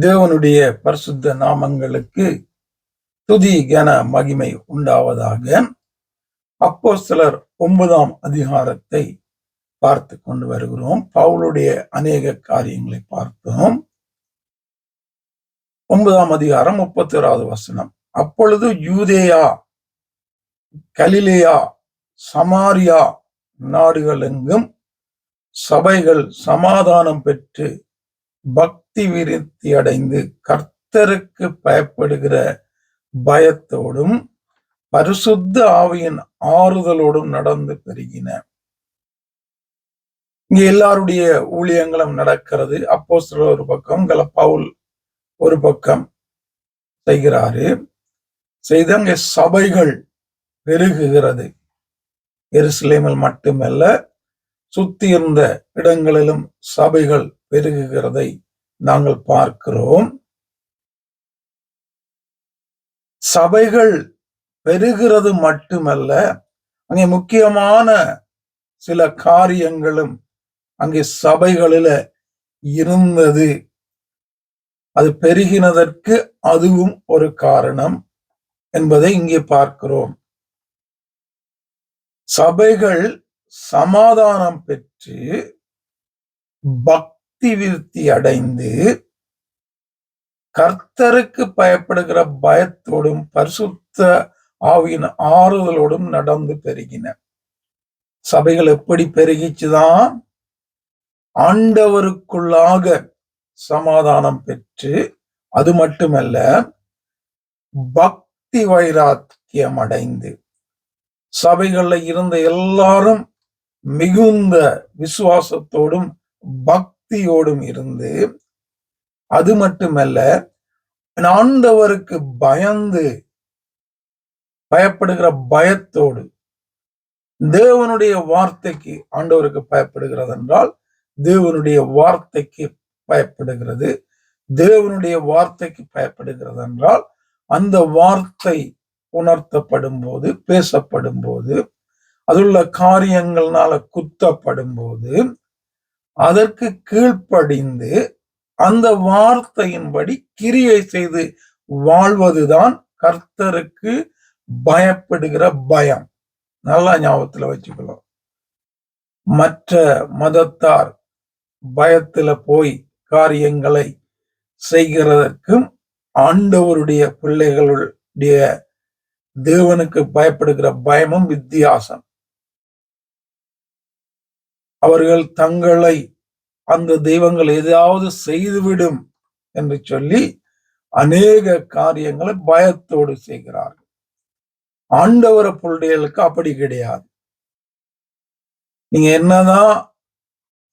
தேவனுடைய பரிசுத்த நாமங்களுக்கு துதி கன மகிமை உண்டாவதாக அப்போ சிலர் ஒன்பதாம் அதிகாரத்தை பார்த்து கொண்டு வருகிறோம். பவுளுடைய அநேக காரியங்களை பார்த்தோம். ஒன்பதாம் அதிகாரம் முப்பத்தி ஓராவது வசனம். அப்பொழுது யூதேயா கலிலேயா சமாரியா நாடுகள் எங்கும் சபைகள் சமாதானம் பெற்று பக்தி விருத்தி அடைந்து கர்த்தருக்கு பயப்படுகிற பயத்தோடும் பரிசுத்த ஆவியின் ஆறுதலோடும் நடந்து பெருகின. இங்க எல்லாருடைய ஊழியங்களும் நடக்கிறது. அப்போ ஒரு பக்கம் கலப்பவுல் ஒரு பக்கம் செய்கிறாரு. செய்த அங்கே சபைகள் பெருகுகிறது. எருசலேமில் மட்டுமல்ல சுத்தி இருந்த இடங்களிலும் சபைகள் பெருகுகிறதை நாங்கள் பார்க்கிறோம். சபைகள் பெருகிறது மட்டுமல்ல அங்கே முக்கியமான சில காரியங்களும் அங்கே சபைகளில இருந்தது. அது பெருகினதற்கு அதுவும் ஒரு காரணம் என்பதை இங்கே பார்க்கிறோம். சபைகள் சமாதானம் பெற்று பக்தி விருத்தி அடைந்து கர்த்தருக்கு பயப்படுகிற பயத்தோடும் பரிசுத்த ஆவியின் ஆறுதலோடும் நடந்து பெருகின. சபைகள் எப்படி பெருகிச்சுதான்? ஆண்டவருக்குள்ளாக சமாதானம் பெற்று அது மட்டுமல்ல பக்தி வைராக்கியம் அடைந்து. சபைகள்ல இருந்த எல்லாரும் மிகுந்த விசுவாசத்தோடும் பக்தியோடும் இருந்து அது மட்டுமல்ல ஆண்டவருக்கு பயந்து பயப்படுகிற பயத்தோடு தேவனுடைய வார்த்தைக்கு ஆண்டவருக்கு பயப்படுகிறது என்றால் தேவனுடைய வார்த்தைக்கு பயப்படுகிறது. தேவனுடைய வார்த்தைக்கு பயப்படுகிறது என்றால் அந்த வார்த்தை உணர்த்தப்படும் போது பேசப்படும் போது அதுள்ள காரியங்கள்னால குத்தப்படும் போது அதற்கு கீழ்ப்படிந்து அந்த வார்த்தையின்படி கிரியை செய்து வாழ்வதுதான் கர்த்தருக்கு பயப்படுகிற பயம். நல்லா ஞாபகத்துல வச்சுக்கலாம் மற்ற மதத்தார் பயத்துல போய் காரியங்களை செய்கிறதற்கும் ஆண்டவருடைய பிள்ளைகளுடைய தேவனுக்கு பயப்படுகிற பயமும் வித்தியாசம். அவர்கள் தங்களை அந்த தெய்வங்கள் ஏதாவது செய்துவிடும் என்று சொல்லி அநேக காரியங்களை பயத்தோடு செய்கிறார்கள். ஆண்டவர பிள்ளைகளுக்கு அப்படி கிடையாது. நீங்க என்னதான்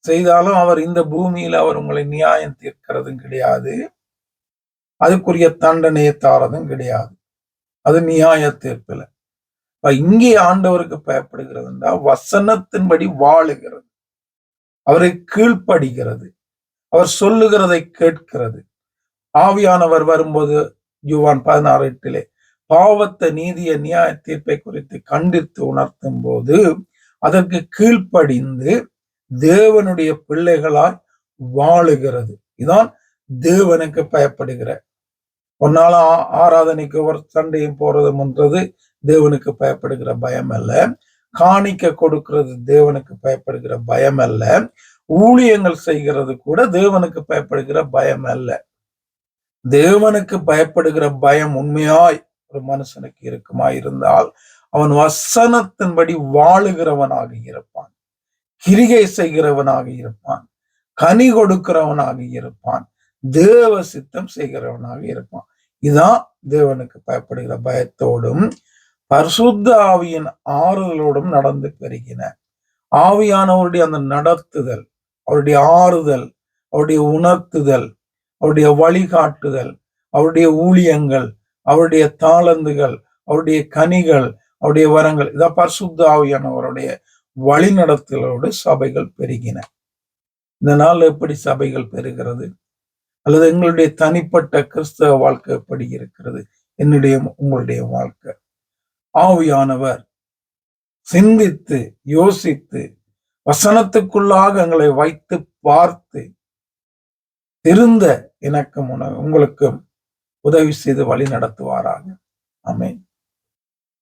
செய்தாலும் அவர் இந்த பூமியில அவர் உங்களை நியாயம் தீர்க்கிறதும் கிடையாது. அதுக்குரிய தண்டனையை தாரதும் கிடையாது. அது நியாய தீர்ப்பில். இங்கே ஆண்டவருக்கு பயப்படுகிறது என்றால் வசனத்தின்படி வாழுகிறது. அவரை கீழ்ப்படுகிறது. அவர் சொல்லுகிறதை கேட்கிறது. ஆவியானவர் வரும்போது யுவான் பதினாறு எட்டிலே பாவத்தை நீதிய நியாய தீர்ப்பை குறித்து கண்டித்து உணர்த்தும் போது அதற்கு கீழ்ப்படிந்து தேவனுடைய பிள்ளைகளாய் வாழுகிறது. இதான் தேவனுக்கு பயப்படுகிற. ஒன்னால ஆராதனைக்கு ஒரு சண்டையும் போறதுன்றது தேவனுக்கு பயப்படுகிற பயம் அல்ல காணிக்க கொடுக்கிறது தேவனுக்கு பயப்படுகிற பயம் அல்ல ஊழியங்கள் செய்கிறது கூட தேவனுக்கு பயப்படுகிற பயம் அல்ல தேவனுக்கு பயப்படுகிற பயம் உண்மையாய் ஒரு மனுஷனுக்கு இருக்குமா இருந்தால் அவன் வசனத்தின்படி வாழுகிறவனாக இருப்பான். கிரிகை செய்கிறவனாக இருப்பான். கனி கொடுக்கிறவனாக இருப்பான். தேவ சித்தம் செய்கிறவனாக இருப்பான். இதான் தேவனுக்கு பயப்படுகிற பயத்தோடும் பரிசுத்த ஆவியின் ஆறுதலோடும் நடந்து பெருகின ஆவியானவருடைய அந்த நடத்துதல் அவருடைய ஆறுதல் அவருடைய உணர்த்துதல் அவருடைய வழிகாட்டுதல் அவருடைய ஊழியங்கள் அவருடைய தாளந்துகள் அவருடைய கனிகள் அவருடைய வரங்கள் இதான் பரிசுத்த ஆவியானவருடைய வழிநடத்தலோடு சபைகள் பெருகின. இந்த நாள் எப்படி சபைகள் பெறுகிறது அல்லது எங்களுடைய தனிப்பட்ட கிறிஸ்தவ வாழ்க்கை எப்படி இருக்கிறது? என்னுடைய உங்களுடைய வாழ்க்கை. ஆவியானவர். சிந்தித்து யோசித்து வசனத்துக்குள்ளாக எங்களை வைத்து பார்த்து திருந்த எனக்கும் உன- உங்களுக்கும் உதவி செய்து வழி நடத்துவாராக. அமேன்